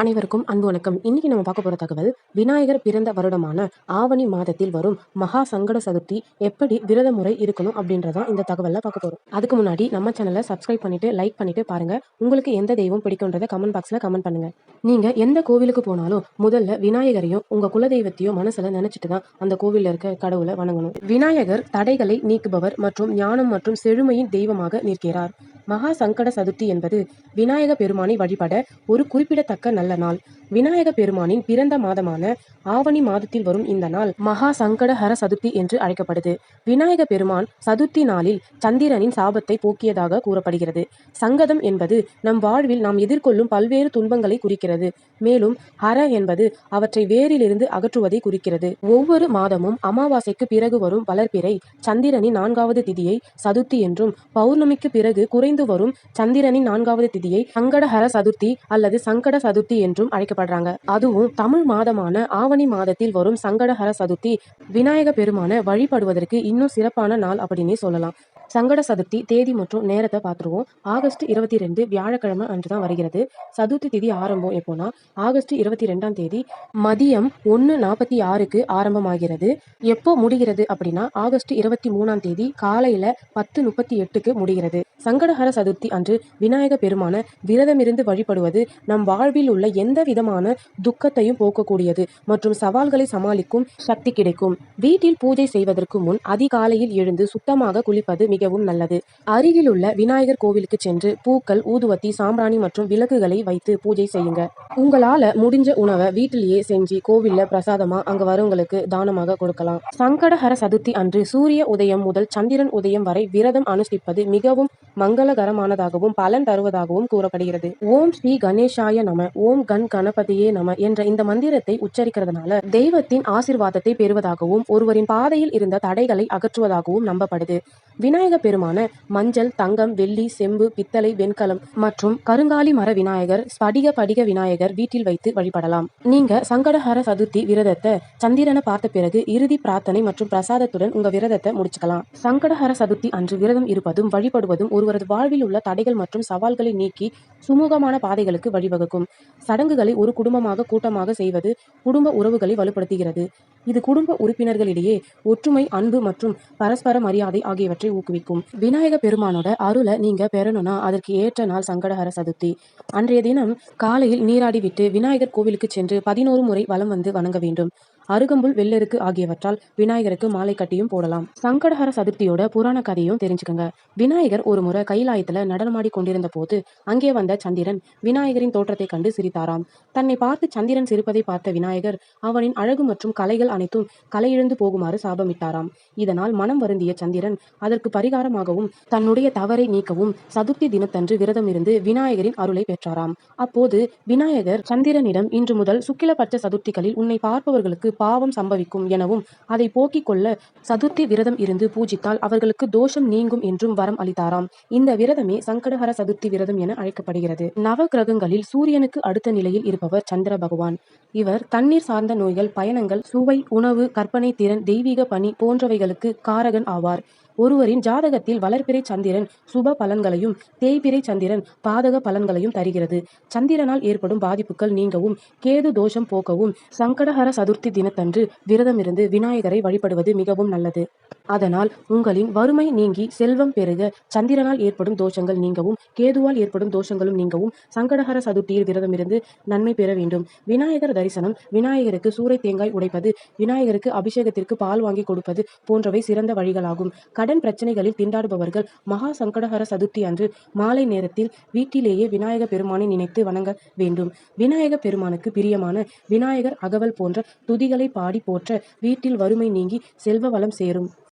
அனைவருக்கும் அன்பு வணக்கம். இன்னைக்கு நம்ம பார்க்க போற தகவல் விநாயகர் பிறந்த வருடமான ஆவணி மாதத்தில் வரும் மகா சங்கட சதுர்த்தி எப்படி விரத முறை இருக்கணும் அப்படின்றதான் இந்த தகவல்ல பார்க்க போறோம். அதுக்கு முன்னாடி நம்ம சேனலை சப்ஸ்கிரைப் பண்ணிட்டு லைக் பண்ணிட்டு பாருங்க. உங்களுக்கு எந்த தெய்வம் பிடிக்கும்ன்றத கமெண்ட் பாக்ஸ்ல கமெண்ட் பண்ணுங்க. நீங்க எந்த கோவிலுக்கு போனாலும் முதல்ல விநாயகரையும் உங்க குலதெய்வத்தையும் மனசுல நினைச்சிட்டு தான் அந்த கோவில்ல இருக்க கடவுளை வணங்கணும். விநாயகர் தடைகளை நீக்குபவர் மற்றும் ஞானம் மற்றும் செழுமையின் தெய்வமாக நிற்கிறார். மகா சங்கட சதுர்த்தி என்பது விநாயக பெருமானை வழிபட ஒரு குறிப்பிடத்தக்க நல்ல நாள். விநாயக பெருமானின் பிறந்த மாதமான ஆவணி மாதத்தில் வரும் இந்த நாள் மகா சங்கட ஹர சதுர்த்தி என்று அழைக்கப்படுது. விநாயக பெருமான் சதுர்த்தி நாளில் சந்திரனின் சாபத்தை போக்கியதாக கூறப்படுகிறது. சங்கதம் என்பது நம் வாழ்வில் நாம் எதிர்கொள்ளும் பல்வேறு துன்பங்களை குறிக்கிறது. மேலும் ஹர என்பது அவற்றை வேரிலிருந்து அகற்றுவதை குறிக்கிறது. ஒவ்வொரு மாதமும் அமாவாசைக்கு பிறகு வரும் வளர்ப்பிறை சந்திரனின் நான்காவது திதியை சதுர்த்தி என்றும் பௌர்ணமிக்கு பிறகு குறைந்த வரும் சந்திரனின் நான்காவது திதியை சங்கடஹர சதுர்த்தி அல்லது சங்கட சதுர்த்தி என்றும் அழைக்கப்படுறாங்க. அதுவும் தமிழ் மாதமான ஆவணி மாதத்தில் வரும் சங்கடஹர சதுர்த்தி விநாயக பெருமான வழிபடுவதற்கு இன்னும் சிறப்பான நாள் அப்படின்னே சொல்லலாம். சங்கட சதுர்த்தி தேதி மற்றும் நேரத்தை பார்த்துருவோம். ஆகஸ்ட் இருபத்தி ரெண்டு வியாழக்கிழமை அன்று தான் வருகிறது. சதுர்த்தி திதி ஆரம்பம் எப்போனா ஆகஸ்ட் இருபத்தி ரெண்டாம் தேதி மதியம் ஒன்று நாற்பத்தி ஆறுக்கு ஆரம்பமாகிறது. எப்போ முடிகிறது அப்படின்னா ஆகஸ்ட் இருபத்தி மூணாம் தேதி காலையில பத்து முப்பத்தி எட்டுக்கு முடிகிறது. சங்கடஹர சதுர்த்தி அன்று விநாயக பெருமான விரதமிருந்து வழிபடுவது நம் வாழ்வில் உள்ள எந்த விதமான துக்கத்தையும் போக்கக்கூடியது மற்றும் சவால்களை சமாளிக்கும் சக்தி கிடைக்கும். வீட்டில் பூஜை செய்வதற்கு முன் அதிகாலையில் எழுந்து சுத்தமாக குளிப்பது மிகவும் நல்லது. அருகிலுள்ள விநாயகர் கோவிலுக்கு சென்று பூக்கள் ஊதுவத்தி சாம்பிராணி மற்றும் விளக்குகளை வைத்து பூஜை செய்யுங்க. உங்களால முடிஞ்ச உணவை வீட்டிலேயே செஞ்சு கோவில்ல பிரசாதமா அங்க வரவங்களுக்கு தானமாக கொடுக்கலாம். சங்கடஹர சதுர்த்தி அன்று சூரிய உதயம் முதல் சந்திரன் உதயம் வரை விரதம் அனுஷ்டிப்பது மிகவும் மங்களகரமானதாகவும் பலன் தருவதாகவும் கூறப்படுகிறது. ஓம் ஸ்ரீ கணேஷாய நம ஓம் கண் கணபதியே நம என்ற இந்த மந்திரத்தை உச்சரிக்கிறதுனால தெய்வத்தின் ஆசிர்வாதத்தை பெறுவதாகவும் ஒருவரின் பாதையில் இருந்த தடைகளை அகற்றுவதாகவும் நம்பப்படுது. விநாயக பெருமான மஞ்சள் தங்கம் வெள்ளி செம்பு பித்தளை வெண்கலம் மற்றும் கருங்காலி மர விநாயகர் ஸ்படிக படிக விநாயகர் வீட்டில் வைத்து வழிபடலாம். நீங்க சங்கடஹர சதுர்த்தி விரதத்தை சந்திரனை பார்த்த பிறகு இறுதி பிரார்த்தனை மற்றும் பிரசாதத்துடன் உங்க விரதத்தை முடிச்சுக்கலாம். சங்கடஹர சதுர்த்தி அன்று விரதம் இருப்பதும் வழிபடுவதும் ஒரு ஒருவரது வாழ்வில் உள்ள தடைகள் மற்றும் சவால்களை நீக்கி சுமூகமான பாதைகளுக்கு வழிவகுக்கும். சடங்குகளை ஒரு குடும்பமாக கூட்டமாக செய்வது குடும்ப உறவுகளை வலுப்படுத்துகிறது. இது குடும்ப உறுப்பினர்களிடையே ஒற்றுமை அன்பு மற்றும் பரஸ்பர மரியாதை ஆகியவற்றை ஊக்குவிக்கும். விநாயக பெருமானோட அருளை நீங்க பெறணும்னா அதற்கு ஏற்ற நாள் சங்கடஹர சதுர்த்தி. அன்றைய தினம் காலையில் நீராடி விட்டு விநாயகர் கோவிலுக்கு சென்று பதினோரு முறை வலம் வந்து வணங்க வேண்டும். அருகம்புல் வெள்ளெருக்கு ஆகியவற்றால் விநாயகருக்கு மாலை கட்டியும் போடலாம். சங்கடஹர சதுர்த்தியோட புராண கதையும் தெரிஞ்சுக்கங்க. விநாயகர் ஒரு முறை கைலாயத்துல நடனமாடி கொண்டிருந்த போது அங்கே வந்த சந்திரன் விநாயகரின் தோற்றத்தை கண்டு சிரித்தாராம். தன்னை பார்த்து சந்திரன் சிரிப்பதை பார்த்த விநாயகர் அவனின் அழகு மற்றும் கலைகள் அனைத்தும் கலையிழந்து போகுமாறு சாபமிட்டாராம். இதனால் மனம் வருந்திய சந்திரன் அதற்கு பரிகாரமாகவும் தன்னுடைய தவறை நீக்கவும் சதுர்த்தி தினத்தன்று விரதம் இருந்து விநாயகரின் அருளை பெற்றாராம். அப்போது விநாயகர் சந்திரனிடம் இன்று முதல் சுக்கிலபட்ச சதுர்த்திகளில் உன்னை பார்ப்பவர்களுக்கு பாவம் சம்பவிக்கும் எனவும் அதை போக்கிக் கொள்ள சதுர்த்தி விரதம் இருந்து பூஜித்தால் அவர்களுக்கு தோஷம் நீங்கும் என்றும் வரம் அளித்தாராம். இந்த விரதமே சங்கடஹர சதுர்த்தி விரதம் என அழைக்கப்படுகிறது. நவ கிரகங்களில் சூரியனுக்கு அடுத்த நிலையில் இருப்பவர் சந்திர பகவான். இவர் தண்ணீர் சார்ந்த நோய்கள் பயணங்கள் சுவை உணவு கற்பனை திறன் தெய்வீக பணி போன்றவைகளுக்கு காரகன் ஆவார். ஒருவரின் ஜாதகத்தில் வளர்பிறை சந்திரன் சுப பலன்களையும் தேய்பிறை சந்திரன் பாதக பலன்களையும் தருகிறது. சந்திரனால் ஏற்படும் பாதிப்புகள் நீங்கவும் கேது தோஷம் போக்கவும் சங்கடஹர சதுர்த்தி தினத்தன்று விரதமிருந்து விநாயகரை வழிபடுவது மிகவும் நல்லது. அதனால் உங்களின் வறுமை நீங்கி செல்வம் பெருக சந்திரனால் ஏற்படும் தோஷங்கள் நீங்கவும் கேதுவால் ஏற்படும் தோஷங்களும் நீங்கவும் சங்கடஹர சதுர்த்தியில் விரதமிருந்து நன்மை பெற வேண்டும். விநாயகர் தரிசனம் விநாயகருக்கு சூறை தேங்காய் உடைப்பது விநாயகருக்கு அபிஷேகத்திற்கு பால் வாங்கி கொடுப்பது போன்றவை சிறந்த வழிகளாகும். கடன் பிரச்சனைகளில் திண்டாடுபவர்கள் மகா சங்கடஹர சதுர்த்தி அன்று மாலை நேரத்தில் வீட்டிலேயே விநாயக பெருமானை நினைத்து வணங்க வேண்டும். விநாயக பெருமானுக்கு பிரியமான விநாயகர் அகவல் போன்ற துதிகளை பாடி போற்ற வீட்டில் வறுமை நீங்கி செல்வ வளம் சேரும்.